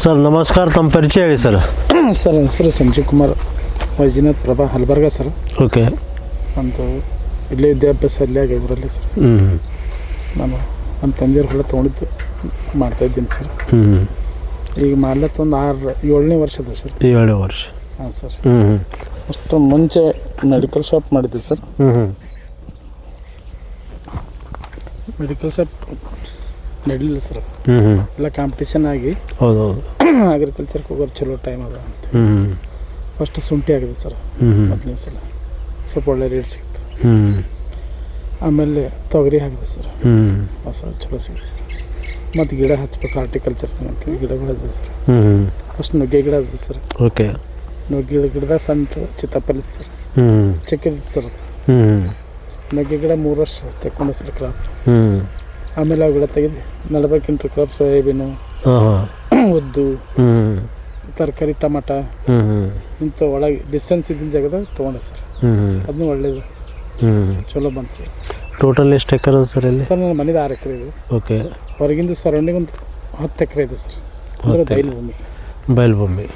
Sir ನಮಸ್ಕಾರ ತಮ್ಮ ಪರಿಚಯ ಹೇಳಿ ಸರ್. ಸರ್ ಹೆಸರು ಸಂಜೀವ್ ಕುಮಾರ್. ವೈಜಿನಾಥ್ ಪ್ರಭಾ ಹಲ್ಬರ್ಗ ಸರ್. ಓಕೆ. ಒಂದು ಇಲ್ಲೇ ವಿದ್ಯಾಭ್ಯಾಸ ಇಲ್ಲೇ ಆಗಿ ಊರಲ್ಲಿ ಸರ್. ಹ್ಞೂ ನಾನು ನಮ್ಮ ತಂದೆಯವ್ರ ಹೊಲ ತೊಗೊಂಡಿದ್ದು ಮಾಡ್ತಾಯಿದ್ದೀನಿ ಸರ್. ಹ್ಞೂ ಈಗ ಮಾಡ್ಲತ್ತ ಒಂದು ಆರು ಏಳನೇ ವರ್ಷದ ಸರ್. ಏಳನೇ ವರ್ಷ. ಹಾಂ ಸರ್. ಹ್ಞೂ ಹ್ಞೂ ಅಷ್ಟು ಮುಂಚೆ ಮೆಡಿಕಲ್ ಶಾಪ್ ಮಾಡಿದ್ದೆ ಸರ್. ಹ್ಞೂ ಹ್ಞೂ ಮೆಡಿಕಲ್ ಸರ್ ನಡೀಲಿಲ್ಲ ಸರ್ ಹ್ಞೂ ಹ್ಞೂ ಎಲ್ಲ ಕಾಂಪಿಟೇಷನ್ ಆಗಿ ಹೌದು ಹೌದು ಅಗ್ರಿಕಲ್ಚರ್ಗೆ ಹೋಗೋದು ಚಲೋ ಟೈಮ್ ಅದ ಅಂತ ಹ್ಞೂ ಫಸ್ಟ್ ಶುಂಠಿ ಆಗಿದೆ ಸರ್ ಹ್ಞೂ ಮೊದಲನೇ ಸಲ. ಸ್ವಲ್ಪ ಒಳ್ಳೆ ರೇಟ್ ಸಿಕ್ತು. ಹ್ಞೂ ಆಮೇಲೆ ತೊಗರಿ ಹಾಕಿದೆ ಸರ್ ಹ್ಞೂ ಹೊಸ ಚಲೋ ಸಿಗುತ್ತೆ ಸರ್ ಮತ್ತು ಗಿಡ ಹಚ್ಬೇಕು ಆರ್ಟಿಕಲ್ಚರ್ ಅಂತ ಗಿಡಗಳು ಹಚ್ಚಿದೆ ಸರ್ ಹ್ಞೂ ಫಸ್ಟ್ ನುಗ್ಗೆ ಗಿಡ ಹಚ್ಚಿದೆ ಸರ್ ಓಕೆ ನುಗ್ಗೆ ಗಿಡದಾಗ ಸಣ್ಣ ಚಿತ್ತಪ್ಪಲ್ಲಿ ಸರ್ ಹ್ಞೂ ಚಿಕ್ಕದಿತ್ತು ಸರ್. ಹ್ಞೂ ನುಗ್ಗೆ ಗಿಡ ಮೂರು ವರ್ಷ ತೆಕ್ಕೊಂಡು ಸರ್ ಕ್ರಾಪ್ ಹ್ಞೂ ಆಮೇಲೆ ಅವು ಗಿಡ ತೆಗೆದು ನಲವಕ್ಕಿಂತ ಕ್ರಾಪ್ ಸೋಯಾಬೀನು ಉದ್ದು ತರಕಾರಿ ಟಮಾಟ ಇಂಥ ಒಳಗೆ ಡಿಸ್ಟೆನ್ಸ್ ಇದ್ದಿನ ಜಾಗದಾಗ ತೊಗೊಂಡೆ ಸರ್ ಅದನ್ನು ಒಳ್ಳೇದು. ಚಲೋ ಬಂತು. ಸರ್ ಟೋಟಲ್ ಎಷ್ಟು ಎಕರೆ ಸರ್ ಇಲ್ಲಿ ಸರ್ ನನ್ನ ಮನೇದು ಆರು ಎಕರೆ ಇದೆ. ಓಕೆ. ಹೊರಗಿಂದ ಸರೌಂಡಿಂಗ್ ಒಂದು ಹತ್ತು ಎಕರೆ ಇದೆ ಸರ್. ಅಂದರೆ ಭೂಮಿ ಬಯಲು ಭೂಮಿ.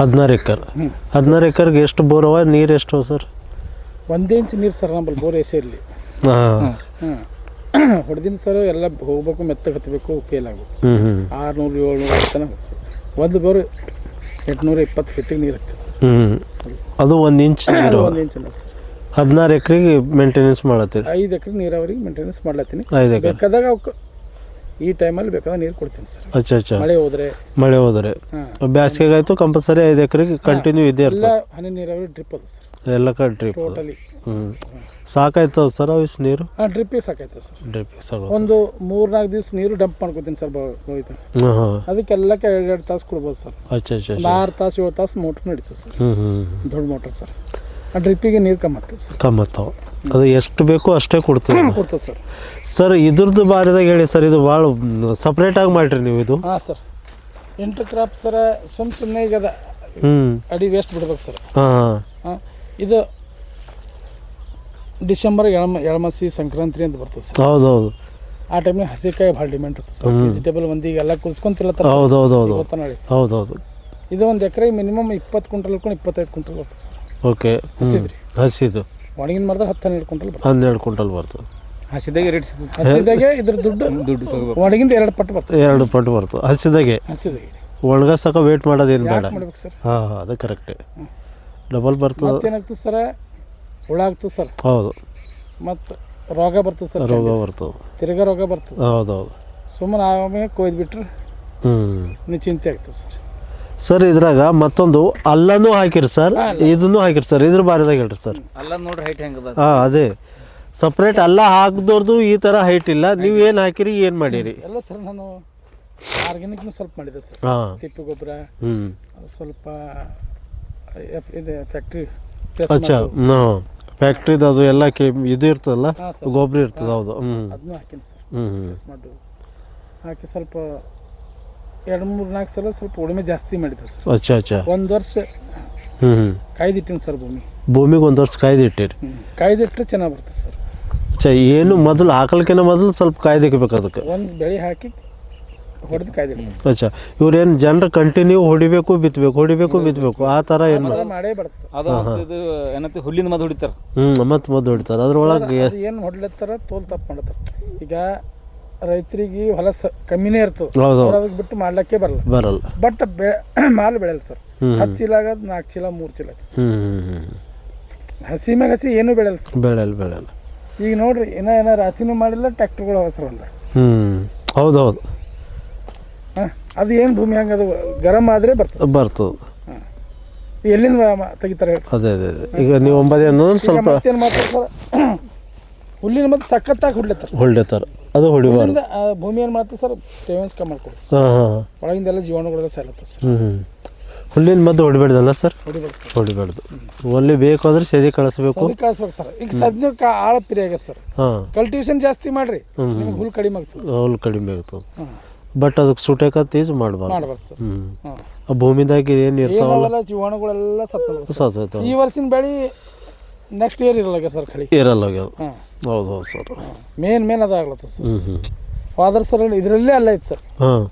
ಹದಿನಾರು ಎಕರೆ. ಹದಿನಾರು ಎಕರ್ಗೆ ಎಷ್ಟು ಬೋರ್ ಅವ ನೀರು ಎಷ್ಟು ಸರ್? ಒಂದೇ ಇಂಚು ನೀರು ಸರ್ ನಮ್ಮಲ್ಲಿ ಬೋರ್ ಎಸೆ ಇರಲಿ. ಹಾಂ. ಹೊಡೆದಿನ ಸರ್ ಎಲ್ಲ ಹೋಗ್ಬೇಕು ಮೆತ್ತಗೆ ಹತ್ತಬೇಕು ಫೇಲ್ ಆಗಬೇಕು ಆರುನೂರು ಏಳ್ನೂರು ತನಕ ಒಂದು ಬೋರ್ ಎಂಟುನೂರ ಇಪ್ಪತ್ತು ಫೀಟಿಗೆ ನೀರು ಹಾಕ್ತದೆ ಅದು ಒಂದು ಇಂಚ್ ನೀರು. ಒಂದು ಇಂಚ್ ನೀರು ಸರ್. ಹದಿನಾರು ಎಕರೆಗೆ ಮೇಂಟೆನೆನ್ಸ್ ಮಾಡತ್ತೀರಿ? ಐದು ಎಕರೆ ನೀರಾವರಿಗೆ ಮೇಂಟೆನೆನ್ಸ್ ಮಾಡ್ಲತ್ತೀನಿ. ಬೇಕಾದಾಗ ಅವಕ್ಕೆ ಈ ಟೈಮಲ್ಲಿ ಬೇಕಾದ್ರೆ ನೀರು ಕೊಡ್ತೀನಿ ಸರ್. ಅಚ್ಚಾ ಅಚ್ಚಾ. ಮಳೆ ಹೋದ್ರೆ. ಮಳೆ ಹೋದರೆ. ಬ್ಯಾಸಿಗೆ ಆಯಿತು ಕಂಪಲ್ಸರಿ ಐದು ಎಕರೆಗೆ ಕಂಟಿನ್ಯೂ ಇದೆ ಎಲ್ಲ ಇರ್ತದೆ. ಹನಿ ನೀರಾವರಿ ಡ್ರಿಪ್ ಅದು ಸರ್. ಎಲ್ಲ ಕಡೆ ಡ್ರಿಪ್ ಟೋಟಲಿ ಹ್ಞೂ ಸಾಕಾಯ್ತವ ಸರ್ ಅವಿಸ್ ನೀರು? ಹಾಂ ಡ್ರಿಪ್ಪಿಗೆ ಸಾಕಾಯ್ತು ಸರ್. ಡ್ರಿಪ್ ಸಾಕು ಒಂದು ಮೂರು ನಾಲ್ಕು ದಿವಸ ನೀರು ಡಂಪ್ ಮಾಡ್ಕೋತೀನಿ ಸರ್ ಹೋಯ್ತು ಹಾಂ ಹಾಂ. ಅದಕ್ಕೆಲ್ಲಕ್ಕೆ ಎರಡು ಎರಡು ತಾಸು ಕೊಡ್ಬೋದು ಸರ್. ಅಚ್ಚ ಅಚ್ಚ ಒಂದು ಆರು ತಾಸು ಏಳು ತಾಸು ಮೋಟ್ರ್ ನಡೀತದೆ ಸರ್. ಹ್ಞೂ ಹ್ಞೂ ದೊಡ್ಡ ಮೋಟ್ರ್ ಸರ್. ಆ ಡ್ರಿಪ್ಪಿಗೆ ನೀರು ಕಮ್ಮಿ ಆಗ್ತದೆ ಸರ್. ಕಮ್ಮತ್ತವ ಅದು ಎಷ್ಟು ಬೇಕೋ ಅಷ್ಟೇ ಕೊಡ್ತೀವಿ ಕೊಡ್ತದೆ ಸರ್. ಸರ್ ಇದ್ರದ್ದು ಬಾರಿದಾಗ ಹೇಳಿ ಸರ್ ಇದು ಭಾಳ ಸಪ್ರೇಟಾಗಿ ಮಾಡಿರಿ ನೀವು ಇದು. ಹಾಂ ಸರ್. ಇಂಟರ್ ಕ್ರಾಪ್ ಸರ ಸುಮ್ ಸುಮ್ಮನೆ ಈಗ ಅದ. ಹ್ಞೂ ಅಡಿ ವೇಸ್ಟ್ ಬಿಡ್ಬೇಕು ಸರ್. ಹಾಂ ಹಾಂ. ಇದು ಡಿಸೆಂಬರ್ ಎಳಮ ಎಳಮಸಿ ಸಂಕ್ರಾಂತಿ ಅಂತ ಬರ್ತದೆ ಸರ್. ಹೌದು ಹೌದು ಆ ಟೈಮ್ನಾಗ ಹಸಿಕಾಯಿ ಭಾಳ ಡಿಮ್ಯಾಂಡ್ ಇರ್ತದೆ ಸರ್. ವೆಜಿಟೇಬಲ್ ಈಗ ಎಲ್ಲ ಕುದಿಸ್ಕೊಂತಿಲ್ಲ ಹೌದು ಹೌದು ಹೌದು ಗೊತ್ತಾ ನೋಡಿ ಹೌದು ಹೌದು ಇದು ಒಂದು ಎಕರೆ ಮಿನಿಮಮ್ ಇಪ್ಪತ್ತು ಕ್ವಿಂಟಲ್ ಕೂಡ ಇಪ್ಪತ್ತೈದು ಕ್ವಿಂಟಲ್ ಬರ್ತದೆ ಸರ್. ಓಕೆ ಹಸಿದ್ರಿ. ಹಸಿದು. ಒಣಗಿನ ಮರದ ಹತ್ತು ಹನ್ನೆರಡು ಕ್ವಿಂಟಲ್ ಬರ್ತದೆ. ಹನ್ನೆರಡು ಕ್ವಿಂಟಲ್ ಬರ್ತದೆ. ಹಸಿದಾಗೆ ರೇಟ್ ಹಸಿದಾಗೆ ಇದ್ರ ದುಡ್ಡು ದುಡ್ಡು ತಗೋಬೇಕು. ಒಣಗಿಂದ ಎರಡು ಪಟ್ಟು ಬರ್ತದೆ. ಎರಡು ಪಟ್ಟು ಬರ್ತದೆ. ಹಸಿದಾಗೆ. ಹಸಿದಾಗೆ. ಒಣಗಸಕ ವೇಟ್ ಮಾಡೋದೇನು ಬೇಡ. ಮಾಡ್ಬೇಕು ಸರ್? ಹಾಂ ಹಾಂ ಅದು ಕರೆಕ್ಟ್ ಡಬಲ್ ಬರ್ತದೆ. ಏನಾಗ್ತದೆ ಸರ? ಹುಳ ಆಗ್ತದೆ ಸರ್. ಹೌದು. ಮತ್ತು ರೋಗ ಬರ್ತದೆ ಸರ್ ರೋಗ ಬರ್ತದೆ. ತಿರ್ಗಾ ರೋಗ ಬರ್ತದೆ. ಹೌದು ಹೌದು ಸುಮ್ಮನೆ ಆಮೇಲೆ ಕೊಯ್ದು ಬಿಟ್ರೆ ಹ್ಞೂ ನೀ ಚಿಂತೆ ಆಗ್ತದೆ ಸರ್. ಸರ್ ಇದ್ರಾಗ ಮತ್ತೊಂದು ಅಲ್ಲನೂ ಹಾಕಿರಿ ಸರ್ ಇದನ್ನು ಹಾಕಿರಿ ಸರ್ ಇದ್ರ ಬಾರಿದಾಗ ಹೇಳ್ರಿ ಸರ್ ಅಲ್ಲ ನೋಡ್ರಿ ಹೈಟ್ ಹೆಂಗದ ಹಾಂ ಅದೇ. ಸಪ್ರೇಟ್ ಅಲ್ಲ ಹಾಕ್ದೋರ್ದು ಈ ಥರ ಹೈಟ್ ಇಲ್ಲ. ನೀವು ಏನು ಹಾಕಿರಿ ಏನು ಮಾಡಿರಿ? ಎಲ್ಲ ಸರ್ ನಾನು ಆರ್ಗ್ಯಾನಿಕ್ನು ಸ್ವಲ್ಪ ಮಾಡಿದೆ ಸರ್ ಹಾಂ. ತಿಪ್ಪೆ ಗೊಬ್ಬರ ಹ್ಞೂ ಸ್ವಲ್ಪ ಎಫ್ ಇದು ಫ್ಯಾಕ್ಟ್ರಿ ಅಚ್ಚಾ ಹ್ಞೂ ಫ್ಯಾಕ್ಟ್ರಿದು ಅದು ಎಲ್ಲ ಕೆ ಇದು ಇರ್ತದಲ್ಲ? ಹಾಂ ಸರ್ ಗೊಬ್ಬರ ಇರ್ತದೆ ಹೌದು. ಹ್ಞೂ ಅದನ್ನು ಹಾಕೀನಿ ಸರ್ ಹ್ಞೂ ಹ್ಞೂ ಮಾಡು ಹಾಕಿ ಸ್ವಲ್ಪ ಎರಡು ಮೂರು ನಾಲ್ಕು ಸಲ ಸ್ವಲ್ಪ ಉಳುಮೆ ಜಾಸ್ತಿ ಮಾಡಿದ್ರು ಸರ್. ಅಚ್ಚಾ ಅಚ್ಚಾ. ಒಂದು ವರ್ಷ ಹ್ಞೂ ಹ್ಞೂ ಕಾಯ್ದಿಟ್ಟಿನಿ ಸರ್ ಭೂಮಿ. ಭೂಮಿಗೆ ಒಂದು ವರ್ಷ ಕಾಯ್ದಿಟ್ಟಿರಿ? ಕಾಯ್ದಿಟ್ಟರೆ ಚೆನ್ನಾಗಿ ಬರ್ತದೆ ಸರ್. ಅಚ್ಚಾ ಏನು ಮೊದಲು ಹಾಕಲ್ಕಿನ ಮೊದಲು ಸ್ವಲ್ಪ ಕಾಯ್ದಿಕ್ಬೇಕು ಅದಕ್ಕೆ? ಒಂದು ಬೆಳೆ ಹಾಕಿ ಹೊಡೆದು ಕಾಯ್ದಿಡಿ ಅಚ್ಚಾ ಇವ್ರೇನು ಜನರು ಕಂಟಿನ್ಯೂ ಹೊಡಿಬೇಕು ಬಿತ್ತಬೇಕು ಹೊಡಿಬೇಕು ಬಿತ್ತಬೇಕು ಆ ಥರ ಏನು ಮಾಡೇ ಬರ್ತದೆ ಸರ್. ಅದು ಇದು ಏನಂತ ಹುಲ್ಲಿನ ಮದ್ದು ಹೊಡಿತಾರೆ? ಹ್ಞೂ ಮತ್ತೆ ಮದ್ದು ಹೊಡಿತಾರೆ. ಅದ್ರೊಳಗೆ ಅದು ಏನು ಹೊಡ್ಲತ್ತಾರ ತೋಲ್ ತಪ್ಪು ಮಾಡತ್ತಾರ. ಈಗ ರೈತರಿಗೆ ಹೊಲ ಸ ಕಮ್ಮಿನೇ ಇರ್ತದೆ. ಬಿಟ್ಟು ಮಾಡ್ಲಕ್ಕೆ ಬರಲ್ಲ. ಬರಲ್ಲ. ಬಟ್ ಬೆ ಮಾಲ್ ಬೆಳೆಯಲ್ಲ ಸರ್. ಹತ್ತು ಚೀಲ ಆಗದ್ ನಾಲ್ಕು ಚೀಲ ಮೂರು ಚೀಲ ಹಸಿ ಮ್ಯಾಗ ಹಸಿ ಏನು ಬೆಳೆಯಲ್ಲ ಸರ್. ಬೆಳೆಯಲ್ಲ ಬೆಳೆಯಲ್ಲ. ಈಗ ನೋಡ್ರಿ ಏನೋ ಏನೋ ರಾಸಿನೂ ಮಾಡಿಲ್ಲ ಟ್ಯಾಕ್ಟ್ರುಗಳು ಅವಸರವಲ್ಲ ಹ್ಞೂ ಹೌದು ಹೌದು ಅದು ಏನು ಭೂಮಿ ಹಂಗೆ ಅದು ಗರಂ ಆದರೆ ಬರ್ತದೆ ಬರ್ತದೆ. ಎಲ್ಲಿಂದ ತೆಗಿತಾರೆ ಅದೇ ಅದೇ ಈಗ ನೀವು ಒಂಬತ್ತು ಸ್ವಲ್ಪ ಹುಲ್ಲಿನ ಮತ್ತೆ ಸಖತ್ತಾಗಿ ಹುಡ್ಲತ್ತಾರ. ಹೊಳ್ಳಿತಾರೆ ಅದು ಹೊಡಿಬಾರ್ದು. ಆ ಭೂಮಿ ಏನು ಮಾಡ್ತೀವಿ ಸರ್? ತೇವಾಂಶ ಕಮ್ಮಿ ಮಾಡ್ಕೊಡಿ ಹಾಂ ಹಾಂ. ಒಳಗಿಂದ ಎಲ್ಲ ಜೀವಾಣುಗಳೆಲ್ಲ ಸಾಯ್ಲತ್ತವ ಸರ್. ಹ್ಞೂ ಹುಲ್ಲಿನ ಮದ್ದು ಹೊಡಿಬೇಡ್ದಲ್ಲ ಸರ್? ಹೊಡಿಬೇಡ ಹೊಡಿಬಾರ್ದು ಒಲ್ಲಿ ಬೇಕಾದ್ರೆ ಸೇದಿ ಕಳಿಸ್ಬೇಕು. ಸದಿ ಕಳಿಸ್ಬೇಕು ಸರ್. ಈಗ ಸದ್ಯಕ್ಕೆ ಆಳ ಪಿರಿ ಆಗ್ಯದ ಸರ್. ಹಾಂ. ಕಲ್ಟಿವೇಶನ್ ಜಾಸ್ತಿ ಮಾಡ್ರಿ ನಿಮ್ಗೆ ಹುಲ್ ಕಡಿಮೆ ಆಗ್ತದೆ. ಹುಲ್ಲು ಕಡಿಮೆ ಆಗ್ತದೆ. ಹಾಂ. ಬಟ್ ಅದಕ್ಕೆ ಸುಟೇಕತ್ ತೀಸ್ ಮಾಡಬಾರ್ದು. ಮಾಡ್ಬಾರ್ದು ಸರ್. ಹ್ಞೂ ಹಾಂ. ಆ ಭೂಮಿದಾಗ ಏನು ಇರ್ತಾವಲ್ಲ? ಎಲ್ಲ ಜೀವಾಣುಗಳೆಲ್ಲ ಸತ್ತ ಈ ವರ್ಷಿನ ಬೆಳೆ ನೆಕ್ಸ್ಟ್ ಇಯರ್ ಇರಲ್ಲ ಸರ್ ಕಳಿ. ಇರಲ್ಲ ಹೋಗ್ಯಾವ ಹಾಂ. ಹೌದು ಹೌದು ಸರ್. ಮೇನ್ ಮೇನ್ ಅದಾಗ್ಲತ್ತ ಸರ್. ಹ್ಞೂ ಹ್ಞೂ ಹೋದ್ರ ಸರ್ ಇದರಲ್ಲೇ ಅಲ್ಲ ಐತೆ ಸರ್. ಹಾಂ.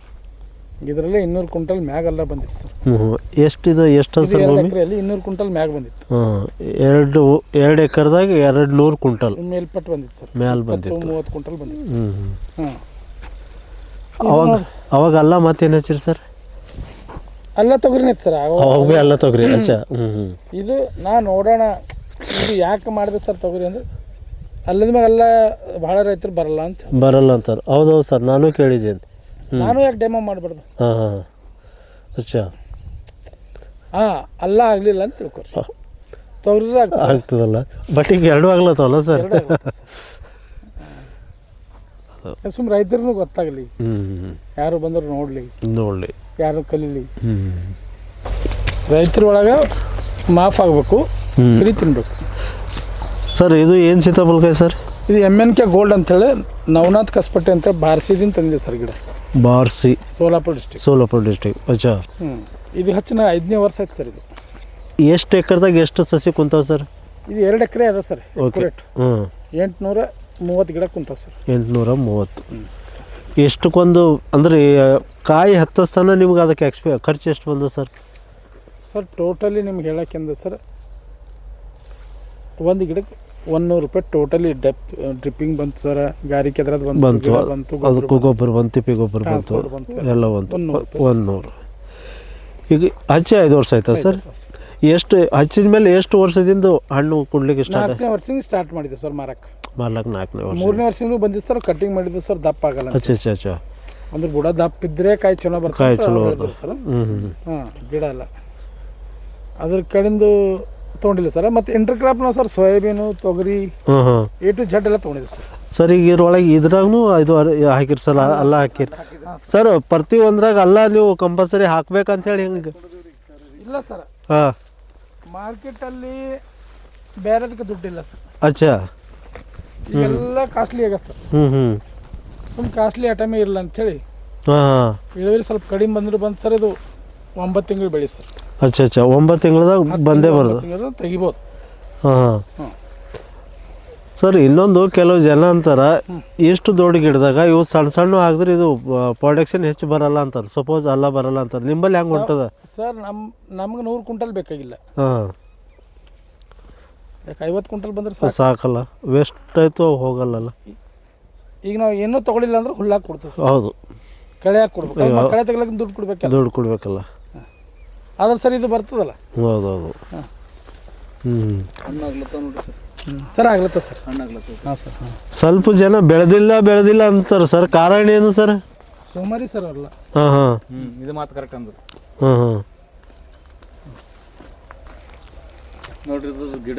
ಇದರಲ್ಲೇ ಇನ್ನೂರು ಕ್ವಿಂಟಲ್ ಮ್ಯಾಗ ಅಲ್ಲ ಬಂದಿತ್ತು ಸರ್. ಹ್ಞೂ ಹ್ಞೂ ಎಷ್ಟಿದೆ ಎಷ್ಟು ಇದು ಸರ್ ಎರಡು ಭೂಮಿ? ಎಕರೆಯಲ್ಲಿ ಇನ್ನೂರು ಕ್ವಿಂಟಲ್ ಮ್ಯಾಗ ಬಂದಿತ್ತು. ಹಾಂ ಎರಡು ಎರಡು ಎಕರೆದಾಗ ಎರಡು ನೂರು ಕುಂಟಲ್ ಮೇಲ್ಪಟ್ಟು ಬಂದಿತ್ತು ಸರ್. ಮ್ಯಾಲ್ ಇಪ್ಪತ್ತು ಬಂದಿತ್ತು. ಮೂವತ್ತು ಕ್ವಿಂಟಲ್ ಬಂದಿತ್ತು ಹ್ಞೂ ಹ್ಞೂ ಹಾಂ. ಅವಾಗ ಅವಾಗ ಅಲ್ಲ ಮತ್ತೇನು ಹಚ್ಚಿರಿ ಸರ್? ಅಲ್ಲ ತೊಗರಿನೇ ಸರ್ ಅವ- ಅವಾಗ ಭೀ ಅಲ್ಲ ತೊಗ್ರಿ ಅಚ್ಚ. ಹ್ಞೂ ಹ್ಞೂ ಇದು ನಾ ನೋಡೋಣ ಇದು ಯಾಕೆ ಮಾಡಿದೆ ಸರ್ ತೊಗರಿ ಅಂದ್ರೆ ಅಲ್ಲದ ಮ್ಯಾಗ ಎಲ್ಲ ಭಾಳ ರೈತರು ಬರಲ್ಲ ಅಂತ. ಬರಲ್ಲ ಅಂತಾರೆ. ಹೌದು ಸರ್ ನಾನು ಕೇಳಿದ್ದೀನಿ. ನಾನು ಯಾಕೆ ಡೆಮೋ ಮಾಡಬಾರ್ದು? ಹಾಂ ಹಾಂ ಅಚ್ಚಾ. ಹಾಂ ಅಲ್ಲ ಆಗಲಿಲ್ಲ ಅಂತ ತಿಳ್ಕೊ. ತೊಗರಿ ಆಗ್ತದಲ್ಲ. ಬಟ್ ಈಗ ಎರಡು ಆಗ್ಲತ್ತವಲ್ಲ ಸರ್. ಸುಮ್ ರೈತರಿಗೂ ಗೊತ್ತಾಗಲಿ. ಯಾರು ಬಂದ್ರು ನೋಡ್ಲಿ. ನೋಡ್ಲಿ. ಯಾರು ಕಲೀಲಿ. ರೈತರ ಒಳಗೆ ಮಾಫ್ ಆಗಬೇಕು ಫ್ರೀ ತಿನ್ಬೇಕು. ಸರ್ ಇದು ಏನು ಸೀತಾಫಲಕಾಯಿ ಸರ್? ಇದು ಎಂ ಎನ್ ಕೆ ಗೋಲ್ಡ್ ಅಂತೇಳಿ ನವನಾಥ್ ಕಸ್ಪಟ್ಟೆ ಅಂತ ಬಾರ್ಸಿದಿಂದ ತಂದಿದೆ ಸರ್ ಗಿಡ. ಬಾರ್ಸಿ ಸೋಲಾಪುರ ಡಿಸ್ಟಿಕ್ ಸೋಲಾಪುರ ಡಿಸ್ಟ್ರಿಕ್ಟ್ ಅಚ್ಚಾ. ಹ್ಞೂ ಇದು ಹಚ್ಚಿನ ಐದನೇ ವರ್ಷ ಆಯ್ತು ಸರ್ ಇದು. ಎಷ್ಟು ಎಕರೆದಾಗ ಎಷ್ಟು ಸಸಿ ಕುಂತಾವ ಸರ್? ಇದು ಎರಡು ಎಕರೆ ಅದ ಸರ್ ಓಕೆ. ಹ್ಞೂ ಎಂಟುನೂರ ಮೂವತ್ತು ಗಿಡ ಕುಂತಾವ ಸರ್. ಎಂಟುನೂರ ಮೂವತ್ತು. ಎಷ್ಟಕ್ಕೊಂದು ಅಂದರೆ ಕಾಯಿ ಹತ್ತಸ್ತನ ನಿಮ್ಗೆ ಅದಕ್ಕೆ ಎಕ್ಸ್ಪೆ ಖರ್ಚು ಎಷ್ಟು ಬಂದ ಸರ್? ಸರ್ ಟೋಟಲಿ ನಿಮ್ಗೆ ಹೇಳಕ್ಕೆಂದ ಸರ್ ಒಂದು ಗಿಡಕ್ಕೆ ಒಂದೂರು ರೂಪಾಯಿ ಟೋಟಲಿ ಡೆಪ್ ಡ್ರಿಪ್ಪಿಂಗ್ ಬಂತು ಸರ್ ಗಾರಿಕೆ ಅದ್ರದ್ದು ಬಂತು ಬಂತು. ಗಿಡ ಬಂತು ಗೊಬ್ಬರ ಅದಕ್ಕೂ ಗೊಬ್ಬರ ಬಂತು ತಿಪ್ಪಿ ಗೊಬ್ಬರ ಬಂತು. ಬಂತು. ಎಲ್ಲ ಬಂತು. ಒಂದು ನೂರು ಒಂದು ನೂರು ಈಗ ಹಚ್ಚಿ ಐದು ವರ್ಷ ಆಯ್ತಾ ಸರ್ ಎಷ್ಟು ಹಚ್ಚಿದ ಮೇಲೆ ಎಷ್ಟು ವರ್ಷದಿಂದ ಹಣ್ಣು ಕೊಡ್ಲಿಕ್ಕೆ ಸ್ಟಾರ್ಟ್ ನಾಲ್ಕನೇ ವರ್ಷದಿಂದ ಸ್ಟಾರ್ಟ್ ಮಾಡಿದೆ ಸರ್ ಮಾರಕ್ಕೆ ಮಾರ್ಲಕ್ಕೆ ನಾಲ್ಕನೇ ವರ್ಷ. ಮೂರನೇ ವರ್ಷದಿಂದ ಬಂದಿದ್ದು ಸರ್ ಕಟಿಂಗ್ ಮಾಡಿದ್ದು ಸರ್ ದಪ್ಪ ಆಗಲ್ಲ ಅಂತ. ಅಚ್ಚ ಅಚ್ಚ ಅಚ್ಚ. ಅಂದ್ರೆ ಬುಡ ದಪ್ಪ ಇದ್ರೆ ಕಾಯಿ ಚಲೋ ಕಾಯಿ ಬರ್ತದೆ. ಚಲೋ ಸರ್ ಹ್ಞೂ ಹ್ಞೂ ಹಾಂ ಗಿಡ ಅಲ್ಲ ಅದ್ರ ಕಡೆಂದು ತೊಗೊಂಡಿಲ್ಲ ಸರ್. ಮತ್ತು ಇಂಟರ್ ಕ್ರಾಪ್ನ ಸರ್ ಸೋಯಾಬೀನು ತೊಗರಿ ಹಾಂ ಹಾಂ ಎ ಟು ಜಡ್ ಎಲ್ಲ ತೊಗೊಂಡಿದ್ದೆ ಸರ್. ಸರ್ ಈಗ ಇದ್ರೊಳಗೆ ಇದ್ರಾಗೂ ಇದು ಹಾಕಿರಿ ಸರ್ ಅಲ್ಲ ಹಾಕಿರಿ. ಸರ್ ಪ್ರತಿ ಒಂದ್ರಾಗ ಅಲ್ಲ ನೀವು ಕಂಪಲ್ಸರಿ ಹಾಕ್ಬೇಕಂತ ಹೇಳಿ ಹೆಂಗೆ? ಇಲ್ಲ ಸರ್. ಹಾಂ. ಮಾರ್ಕೆಟಲ್ಲಿ ಬೇರೆದಕ್ಕೆ ದುಡ್ಡಿಲ್ಲ ಸರ್. ಅಚ್ಚಾ. ಎಲ್ಲ ಕಾಸ್ಟ್ಲಿ ಆಗ ಸರ್. ಹ್ಞೂ ಹ್ಞೂ ಸುಮ್ ಕಾಸ್ಟ್ಲಿ ಐಟಮೇ ಇರಲ್ಲ ಅಂಥೇಳಿ. ಹಾಂ ಹಾಂ. ಇಳುವರಿ ಸ್ವಲ್ಪ ಕಡಿಮೆ ಬಂದರೂ ಬಂದು ಸರ್ ಇದು. ಒಂಬತ್ತು ತಿಂಗಳು ಬೆಳಿ ಸರ್ ಅಚ್ಚಾ ಅಚ್ಚ ಒಂಬತ್ತು ತಿಂಗಳದಾಗ ಬಂದೇ ಬರೋದು? ತಿಂಗಳು ತೆಗಿಬೋದು. ಹಾಂ ಹಾಂ. ಸರ್ ಇನ್ನೊಂದು ಕೆಲವು ಜನ ಅಂತಾರ ಎಷ್ಟು ದೊಡ್ಡ ಗಿಡದಾಗ ಇವು ಸಣ್ಣ ಸಣ್ಣ ಹಾಕಿದ್ರೆ ಇದು ಪ್ರೊಡಕ್ಷನ್ ಹೆಚ್ಚು ಬರಲ್ಲ ಅಂತಾರೆ. ಸಪೋಸ್ ಅಲ್ಲ ಬರಲ್ಲ ಅಂತಾರೆ. ನಿಂಬಲ್ಲಿ ಹೆಂಗೆ ಹೊಂಟದ? ಸರ್ ನಮ್ಮ ನಮ್ಗೆ ನೂರು ಕ್ವಿಂಟಲ್ ಬೇಕಾಗಿಲ್ಲ. ಹಾಂ. ಯಾಕೆ ಐವತ್ತು ಕ್ವಿಂಟಲ್ ಬಂದ್ರೆ ಸಾಕು. ಸಾಕಲ್ಲ. ವೇಸ್ಟ್ ಆಯಿತು ಹೋಗಲ್ಲಲ್ಲ. ಈಗ ನಾವು ಏನೂ ತೊಗೊಳಿಲ್ಲ ಅಂದ್ರೆ ಹುಲ್ಲಾಕ್ ಕೊಡ್ತೀವಿ ಸರ್. ಹೌದು. ಕಳೆ ಹಾಕಿ ಕೊಡ್ಬೇಕು ಅದ್ ಕಳೆ ತೆಗಿಲಕ್ಕೆ ದುಡ್ಡು ಕೊಡ್ಬೇಕಲ್ಲ. ದುಡ್ಡು ಕೊಡ್ಬೇಕಲ್ಲ. ಆದ್ರೆ ಸರ್ ಇದು ಬರ್ತದಲ್ಲ? ಹೌದು ಹೌದು. ಹ್ಞೂ ಹಣ್ಣು ಆಗ್ಲತ್ತಾವ ಸರ್. ಸರ್ ಆಗ್ಲತ್ತ ಸರ್? ಹಾಂ ಸರ್ ಹಾಂ. ಸ್ವಲ್ಪ ಜನ ಬೆಳೆದಿಲ್ಲ ಬೆಳೆದಿಲ್ಲ ಅಂತಾರೆ ಸರ್. ಕಾರಣ ಏನು ಸರ್? ಸೋಮಾರಿ ಸರ್ ಅಲ್ಲ ಹಾಂ ಹಾಂ. ಹ್ಞೂ ಇದು ಮಾತು ಕರೆಕ್ಟ್ ಅಂದ್ರು. ಹಾಂ ಹಾಂ. ನೋಡ್ರಿ ಇದು ಗಿಡ.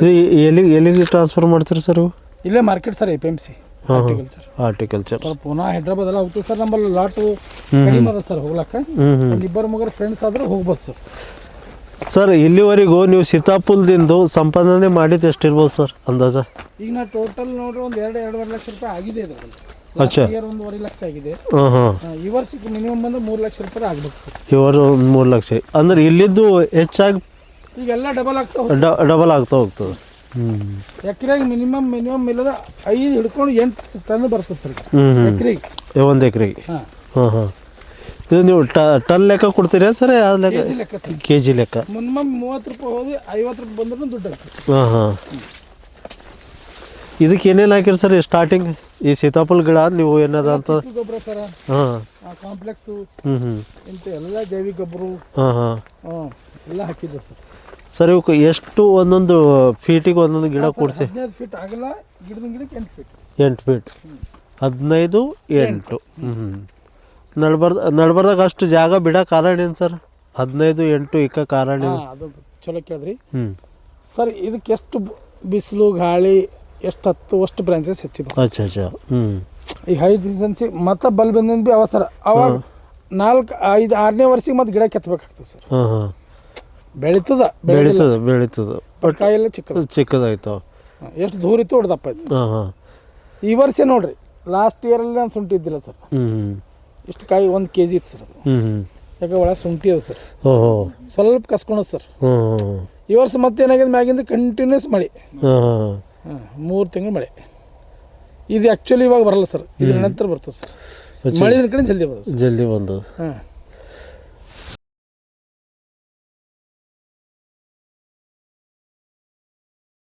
ಎಲ್ಲಿಗೆ ಎಲ್ಲಿಗೆ ಟ್ರಾನ್ಸ್ಫರ್ ಮಾಡ್ತೀರಿ ಸರ್ ಇವು? ಇಲ್ಲೇ market sir A P M C horticulture horticulture sir ಪುನಃ ಹೈದ್ರಾಬಾದ್ ಎಲ್ಲ ಹೋಗ್ತೀವಿ ಸರ್ ನಮ್ಮಲ್ಲಿ ಲಾಟು ಕಡಿಮೆ ಅದ ಸರ್ ಹೋಗ್ಲಕ್ಕ. ಒಂದು ಇಬ್ಬರು ಮುಗರು ಫ್ರೆಂಡ್ಸ್ ಆದ್ರೆ ಹೋಗ್ಬೋದು ಸರ್. ಸರ್ ಇಲ್ಲಿವರೆಗೂ ನೀವು ಸೀತಾಪುಲ್ದಿಂದು ಸಂಪಾದನೆ ಮಾಡಿದ್ದು ಎಷ್ಟಿರ್ಬೋದು ಸರ್ ಅಂದಾಜ? ಈಗ ನಾ ಟೋಟಲ್ ನೋಡ್ರಿ ಒಂದು ಎರಡು ಎರಡೂವರೆ ಲಕ್ಷ ರೂಪಾಯಿ ಆಗಿದೆ ಇದರಲ್ಲಿ ಅಚ್ಚಾ. ಇಯರ್ ಒಂದೂವರೆ ಲಕ್ಷ ಆಗಿದೆ. ಹಾಂ ಹಾಂ ಈ ವರ್ಷಕ್ಕೆ ಮಿನಿಮಮ್ ಬಂದ್ರೆ ಮೂರು ಲಕ್ಷ ರೂಪಾಯಿ ಆಗ್ಬೇಕು ಸರ್. ಇವರು ಒಂದು ಮೂರು ಲಕ್ಷ. ಅಂದ್ರೆ ಇಲ್ಲಿದ್ದು ಹೆಚ್ಚಾಗಿ ಈಗೆಲ್ಲ ಡಬಲ್ ಆಗ್ತಾ ಹೋಗ್ತದೆ. ಡ ಡಬಲ್ ಆಗ್ತಾ ಹೋಗ್ತದೆ. ಎಕರೆಗೆ ಮಿನಿಮಮ್ ಮಿನಿಮಮ್ ಇಲ್ಲದ ಐದು ಹಿಡ್ಕೊಂಡು ಎಂಟು ಟನ್ ಬರ್ತದೆ ಸರ್ ಎಕರೆಗೆ. ಒಂದು ಎಕರೆಗೆ. ಹಾಂ. ಹಾಂ ಇದು ನೀವು ಟನ್ ಲೆಕ್ಕ ಕೊಡ್ತೀರಾ ಸರ್ ಯಾವ ಲೆಕ್ಕ? ಕೆ ಜಿ ಲೆಕ್ಕ. ಮಿನಿಮಮ್ ಮೂವತ್ತು ರೂಪಾಯಿ ಹೋಗಿ ಐವತ್ತು ರೂಪಾಯಿ ಬಂದ್ರೂ ದುಡ್ಡು ಆಗ್ತದೆ ಹಾಂ ಹಾಂ. ಇದಕ್ಕೆ ಏನೇನು ಹಾಕಿರಿ ಸರ್ ಸ್ಟಾರ್ಟಿಂಗ್ ಈ ಸೀತಾಫಲ ಗಿಡ ನೀವು ಏನದ ಅಂತ? ಗೊಬ್ಬರ ಸರ. ಹಾಂ. ಕಾಂಪ್ಲೆಕ್ಸು ಹ್ಞೂ ಹ್ಞೂ ಇಂಥ ಎಲ್ಲ ಜೈವಿಕ ಗೊಬ್ಬರ. ಹಾಂ ಹಾಂ. ಹಾಂ ಎಲ್ಲ ಹಾಕಿದ್ದೆ ಸರ್. ಸರ್ ಇವಕ್ಕೆ ಎಷ್ಟು ಒಂದೊಂದು ಫೀಟಿಗೆ ಒಂದೊಂದು ಗಿಡ ಕೂಡಿಸಿ? ಹದಿನೈದು ಫೀಟ್ ಆಗಲ್ಲ ಗಿಡದ ಗಿಡಕ್ಕೆ ಎಂಟು ಫೀಟ್ ಎಂಟು ಫೀಟ್ ಹದಿನೈದು ಎಂಟು. ಹ್ಞೂ ನಡ್ಬಾರ್ದು ನಡ್ಬಾರ್ದಾಗ ಅಷ್ಟು ಜಾಗ ಬಿಡೋ ಕಾರಣ ಏನು ಸರ್? ಹದಿನೈದು ಎಂಟು ಇಕ್ಕ ಕಾರಣ ಹಾಂ ಅದು ಚಲೋ ಕೇಳಿದ್ರಿ. ಹ್ಞೂ ಸರ್ ಇದಕ್ಕೆ ಎಷ್ಟು ಬಿಸಿಲು ಗಾಳಿ ಎಷ್ಟು ಹತ್ತು ಅಷ್ಟು ಬ್ರಾಂಚಸ್ ಹೆಚ್ಚಿದೆ ಅಚ್ಚಾ ಅಚ್ಚಾ. ಹ್ಞೂ ಈ ಹೈ ಡಿಸ್ಟೆನ್ಸಿ ಮತ್ತೆ ಬಲ್ ಬಂದಿಂದ ಬಿ ಅವಸರ. ಅವಾಗ ನಾಲ್ಕು ಐದು ಆರನೇ ವರ್ಷಕ್ಕೆ ಮತ್ತೆ ಗಿಡ ಕೆತ್ತಬೇಕಾಗ್ತದೆ ಸರ್. ಹಾಂ ಹಾಂ. ಬೆಳೀತದ ಬೆಳಿತದ ಬೆಳೀತದ. ಬಟ್ ಕಾಯೆಲ್ಲ ಚಿಕ್ಕದ. ಚಿಕ್ಕದಾಯ್ತು. ಎಷ್ಟು ದೂರ ಇತ್ತು ಹೊಡೆದಪ್ಪ ಆಯ್ತು ಹಾಂ ಹಾಂ. ಈ ವರ್ಷ ನೋಡ್ರಿ ಲಾಸ್ಟ್ ಇಯರಲ್ಲಿ ನಾನು ಶುಂಠಿ ಇದ್ದಿಲ್ಲ ಸರ್. ಹ್ಞೂ ಇಷ್ಟು ಕಾಯಿ ಒಂದು ಕೆ ಜಿ ಇತ್ತು ಸರ್ ಹ್ಞೂ ಹ್ಞೂ ಯಾಕೆ ಒಳಗೆ ಶುಂಠಿ ಅದ ಸರ್. ಓಹೋ ಸ್ವಲ್ಪ ಕಸ್ಕೊಳೋದು ಸರ್. ಹ್ಞೂ ಈ ವರ್ಷ ಮತ್ತೇನಾಗಿದೆ ಮ್ಯಾಗಿಂದ ಕಂಟಿನ್ಯೂಸ್ ಮಳೆ. ಹಾಂ ಮೂರು ತಿಂಗಳು ಮಳೆ. ಇದು ಆ್ಯಕ್ಚುಲಿ ಇವಾಗ ಬರಲ್ಲ ಸರ್. ಇದ್ರ ನಂತರ ಬರ್ತದೆ ಸರ್. ಮಳೆ ಕಡೆ ಜಲ್ದಿ ಬರ್ತದೆ ಜಲ್ದಿ ಬಂದದ ಹಾಂ.